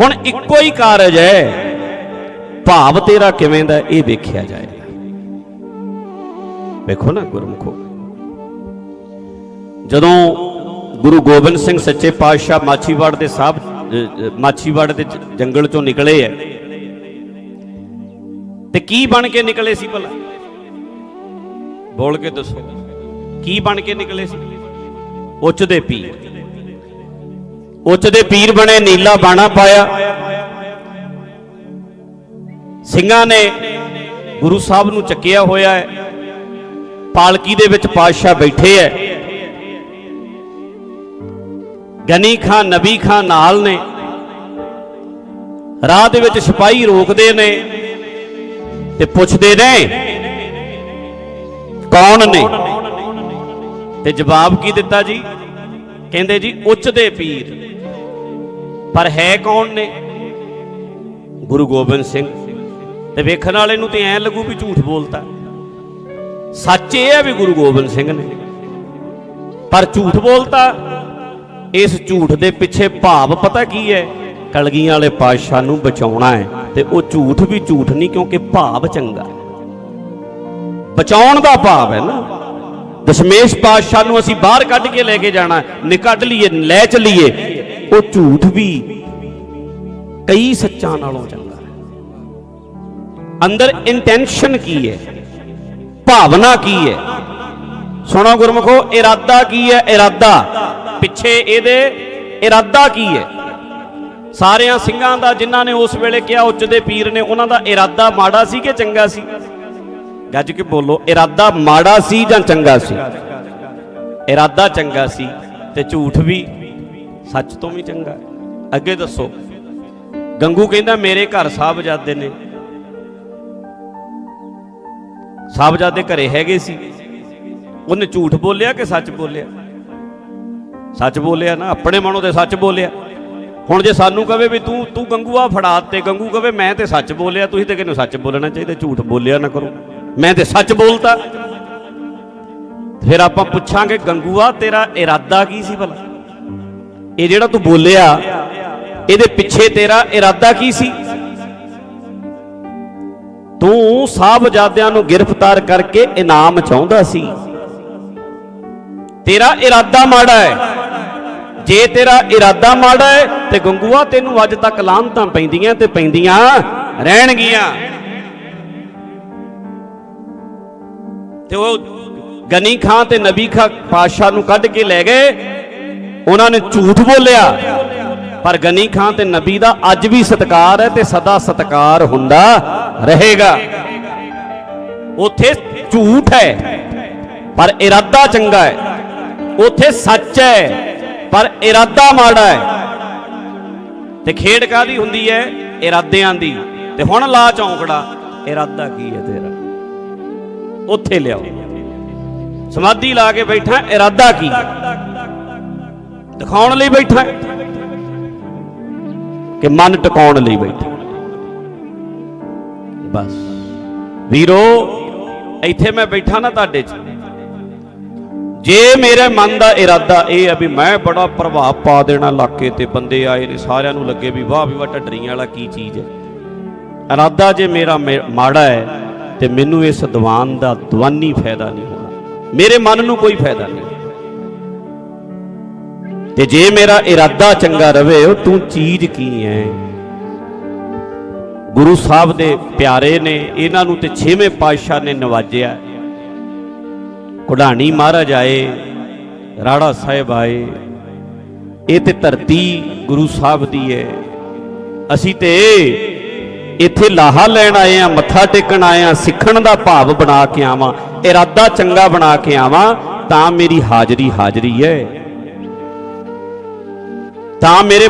ਹੁਣ ਇੱਕੋ ਹੀ ਕਾਰਜ ਹੈ। ਭਾਵ ਤੇਰਾ ਕਿਵੇਂ ਦਾ ਇਹ ਵੇਖਿਆ ਜਾਏਗਾ ਵੇਖੋ ਨਾ ਗੁਰਮੁਖੋ। ਜਦੋਂ ਗੁਰੂ ਗੋਬਿੰਦ ਸਿੰਘ ਸੱਚੇ ਪਾਤਸ਼ਾਹ ਮਾਛੀਵਾੜ ਦੇ ਸਾਹਿਬ ਮਾਛੀਵਾੜ ਦੇ ਜੰਗਲ ਚੋਂ ਨਿਕਲੇ ਐ। ਤੇ ਕੀ ਬਣ ਕੇ ਨਿਕਲੇ ਸੀ ਭਲਾ? ਬੋਲ ਕੇ ਦੱਸੋ। ਕੀ ਬਣ ਕੇ ਨਿਕਲੇ ਸੀ? ਉੱਚਦੇ ਪੀਰ। ਉੱਚ ਦੇ ਪੀਰ ਬਣੇ, ਨੀਲਾ ਬਾਣਾ ਪਾਇਆ। ਸਿੰਘਾਂ ਨੇ ਗੁਰੂ ਸਾਹਿਬ ਨੂੰ ਚੱਕਿਆ ਹੋਇਆ ਹੈ। ਪਾਲਕੀ ਦੇ ਵਿੱਚ ਪਾਤਸ਼ਾਹ ਬੈਠੇ ਐ ਗਨੀ ਖਾਨ ਨਬੀ ਖਾਨ ਨਾਲ ਨੇ। ਰਾਹ ਦੇ ਵਿੱਚ ਸਿਪਾਹੀ ਰੋਕਦੇ ਨੇ ਤੇ ਪੁੱਛਦੇ ਨੇ, ਕੌਣ ਨੇ? ਤੇ ਜਵਾਬ ਕੀ ਦਿੱਤਾ ਜੀ? ਕਹਿੰਦੇ ਜੀ, ਉੱਚ ਦੇ ਪੀਰ। ਪਰ ਹੈ ਕੌਣ ਨੇ? ਗੁਰੂ ਗੋਬਿੰਦ ਸਿੰਘ। ਤੇ ਵੇਖਣ ਵਾਲੇ ਨੂੰ ਤੇ ਐ ਲੱਗੂ ਵੀ ਝੂਠ ਬੋਲਦਾ ਸੱਚ ਇਹ ਹੈ ਵੀ ਗੁਰੂ ਗੋਬਿੰਦ ਸਿੰਘ ਨੇ। ਪਰ ਝੂਠ ਬੋਲਦਾ ਇਸ ਝੂਠ ਦੇ ਪਿੱਛੇ ਭਾਵ ਪਤਾ ਕੀ ਹੈ? ਕਲਗੀਆਂ ਵਾਲੇ ਪਾਤਸ਼ਾਹ ਨੂੰ ਬਚਾਉਣਾ ਹੈ ਤੇ ਉਹ ਝੂਠ ਵੀ ਝੂਠ ਨਹੀਂ ਕਿਉਂਕਿ ਭਾਵ ਚੰਗਾ ਬਚਾਉਣ ਦਾ ਭਾਵ ਹੈ ਨਾ। ਦਸ਼ਮੇਸ਼ ਪਾਤਸ਼ਾਹ ਨੂੰ ਅਸੀਂ ਬਾਹਰ ਕੱਢ ਕੇ ਲੈ ਕੇ ਜਾਣਾ ਨਿਕੱਢ ਲਈਏ, ਲੈ ਚਲੀਏ। ਉਹ ਝੂਠ ਵੀ ਕਈ ਸੱਚਾਂ ਨਾਲੋਂ ਚੰਗਾ ਹੈ। ਅੰਦਰ ਇੰਟੈਂਸ਼ਨ ਕੀ ਹੈ? ਭਾਵਨਾ ਕੀ ਹੈ? ਸੁਣੋ ਗੁਰਮਖੋ, ਇਰਾਦਾ ਕੀ ਹੈ? ਇਰਾਦਾ। ਪਿੱਛੇ ਇਹਦੇ ਇਰਾਦਾ ਕੀ ਹੈ? ਸਾਰਿਆਂ ਸਿੰਘਾਂ ਦਾ ਜਿਨ੍ਹਾਂ ਨੇ ਉਸ ਵੇਲੇ ਕਿਹਾ, ਉੱਚ ਦੇ ਪੀਰ ਨੇ, ਉਹਨਾਂ ਦਾ ਇਰਾਦਾ ਮਾੜਾ ਸੀ ਕਿ ਚੰਗਾ ਸੀ? ਗੱਜ ਕੇ ਬੋਲੋ, ਇਰਾਦਾ ਮਾੜਾ ਸੀ ਜਾਂ ਚੰਗਾ ਸੀ? ਇਰਾਦਾ ਚੰਗਾ ਸੀ ਤੇ ਝੂਠ ਵੀ ਸੱਚ ਤੋਂ ਵੀ ਚੰਗਾ ਅੱਗੇ ਦੱਸੋ, ਗੰਗੂ ਕਹਿੰਦਾ, ਮੇਰੇ ਘਰ ਸਾਹਿਬਜ਼ਾਦੇ ਨੇ। ਸਾਹਿਬਜ਼ਾਦੇ ਘਰੇ ਹੈਗੇ ਸੀ। ਉਹਨੇ ਝੂਠ ਬੋਲਿਆ ਕਿ ਸੱਚ ਬੋਲਿਆ? ਸੱਚ ਬੋਲਿਆ ਨਾ, ਆਪਣੇ ਮਨੋਂ ਤੇ ਸੱਚ ਬੋਲਿਆ। ਹੁਣ ਜੇ ਸਾਨੂੰ ਕਵੇ ਵੀ ਤੂੰ ਤੂੰ ਗੰਗੂ ਆ ਫੜਾ ਤੇ ਗੰਗੂ ਕਵੇ ਮੈਂ ਤੇ ਸੱਚ ਬੋਲਿਆ, ਤੁਸੀਂ ਤੇ ਕਿਹਨੂੰ ਸੱਚ ਬੋਲਣਾ ਚਾਹੀਦਾ? ਝੂਠ ਬੋਲਿਆ ਨਾ ਕਰੋ। ਮੈਂ ਤੇ ਸੱਚ ਬੋਲਤਾ। ਫਿਰ ਆਪਾਂ ਪੁੱਛਾਂਗੇ ਗੰਗੂਆ ਤੇਰਾ ਇਰਾਦਾ ਕੀ ਸੀ ਭਲਾ? ਇਹ ਜਿਹੜਾ ਤੂੰ ਬੋਲਿਆ, ਇਹਦੇ ਪਿੱਛੇ ਤੇਰਾ ਇਰਾਦਾ ਕੀ ਸੀ? ਤੂੰ ਸਾਹਿਬਜ਼ਾਦਿਆਂ ਨੂੰ ਗ੍ਰਿਫਤਾਰ ਕਰਕੇ ਇਨਾਮ ਚਾਹੁੰਦਾ ਸੀ। ਤੇਰਾ ਇਰਾਦਾ ਮਾੜਾ ਹੈ। ਜੇ ਤੇਰਾ ਇਰਾਦਾ ਮਾੜਾ ਹੈ, ਤੇ ਗੰਗੂਆ ਤੈਨੂੰ ਅੱਜ ਤੱਕ ਲਾਂਤਾਂ ਪੈਂਦੀਆਂ ਤੇ ਪੈਂਦੀਆਂ ਰਹਿਣਗੀਆਂ। ਤੇ ਉਹ ਗਨੀ ਖਾਂ ਤੇ ਨਬੀ ਖਾਂ ਪਾਸ਼ਾ ਨੂੰ ਕੱਢ ਕੇ ਲੈ ਗਏ। ਉਹਨਾਂ ਨੇ ਝੂਠ ਬੋਲਿਆ। ਪਰ ਗਨੀ ਖਾਂ ਤੇ ਨਬੀ ਦਾ ਅੱਜ ਵੀ ਸਤਕਾਰ ਹੈ ਤੇ ਸਦਾ ਸਤਕਾਰ ਹੁੰਦਾ ਰਹੇਗਾ। ਉਥੇ ਝੂਠ ਹੈ, ਪਰ ਇਰਾਦਾ ਚੰਗਾ ਹੈ। ਉਥੇ ਸੱਚ ਹੈ, ਪਰ ਇਰਾਦਾ ਮਾੜਾ ਹੈ। ਤੇ ਖੇਡ ਕਾਦੀ ਹੁੰਦੀ ਹੈ? ਇਰਾਦਿਆਂ ਦੀ। ਤੇ ਹੁਣ ਲਾ ਚੌਂਕੜਾ, ਇਰਾਦਾ ਕੀ ਹੈ ਤੇਰਾ? ਉੱਥੇ ਲਿਆਓ। ਸਮਾਧੀ ਲਾ ਕੇ ਬੈਠਾ, ਇਰਾਦਾ ਕੀ? ਦਿਖਾਉਣ ਲਈ ਬੈਠਾ ਕਿ ਮਨ ਟਿਕਾਉਣ ਲਈ ਬੈਠਾ ਬਸ। ਵੀਰੋ, ਇੱਥੇ ਮੈਂ ਬੈਠਾ ਨਾ ਤੁਹਾਡੇ 'ਚ। ਜੇ ਮੇਰੇ ਮਨ ਦਾ ਇਰਾਦਾ ਇਹ ਹੈ ਵੀ ਮੈਂ ਬੜਾ ਪ੍ਰਭਾਵ ਪਾ ਦੇਣਾ ਇਲਾਕੇ ਤੇ, ਬੰਦੇ ਆਏ ਨੇ, ਸਾਰਿਆਂ ਨੂੰ ਲੱਗੇ ਵੀ ਵਾਹ ਵੀ ਵਾਹ, ਢੱਡਰੀਆਂ ਵਾਲਾ ਕੀ ਚੀਜ਼ ਹੈ? ਇਰਾਦਾ ਜੇ ਮੇਰਾ ਮੇ- ਮਾੜਾ ਹੈ ਤੇ ਮੈਨੂੰ ਇਸ ਦੀਵਾਨ ਦਾ ਦਵਾਨੀ ਫਾਇਦਾ ਨਹੀਂ ਹੋਣਾ। ਮੇਰੇ ਮਨ ਨੂੰ ਕੋਈ ਫਾਇਦਾ ਨਹੀਂ। ਤੇ ਜੇ ਮੇਰਾ ਇਰਾਦਾ ਚੰਗਾ ਰਵੇ, ਉਹ ਤੂੰ ਚੀਜ਼ ਕੀ ਹੈ ਗੁਰੂ ਸਾਹਿਬ ਦੇ ਪਿਆਰੇ ਨੇ ਇਹਨਾਂ ਨੂੰ ਤੇ ਛੇਵੇਂ ਪਾਤਸ਼ਾਹ ਨੇ ਨਵਾਜਿਆ। ਕੁਢਾਣੀ ਮਹਾਰਾਜ ਆਏ, ਰਾੜਾ ਸਾਹਿਬ ਆਏ। ਇਹ ਤੇ ਧਰਤੀ ਗੁਰੂ ਸਾਹਿਬ ਦੀ ਹੈ ਅਸੀਂ ਤੇ ਇੱਥੇ ਲਾਹਾ ਲੈਣ ਆਏ ਆ, ਮੱਥਾ ਟੇਕਣ ਆਏ ਆ, ਸਿੱਖਣ ਦਾ ਭਾਵ ਬਣਾ ਕੇ ਆਵਾਂ, ਇਰਾਦਾ ਚੰਗਾ ਬਣਾ ਕੇ ਆਵਾਂ, ਤਾਂ ਮੇਰੀ ਹਾਜ਼ਰੀ ਹਾਜ਼ਰੀ ਹੈ ਤਾਂ ਮੇਰੇ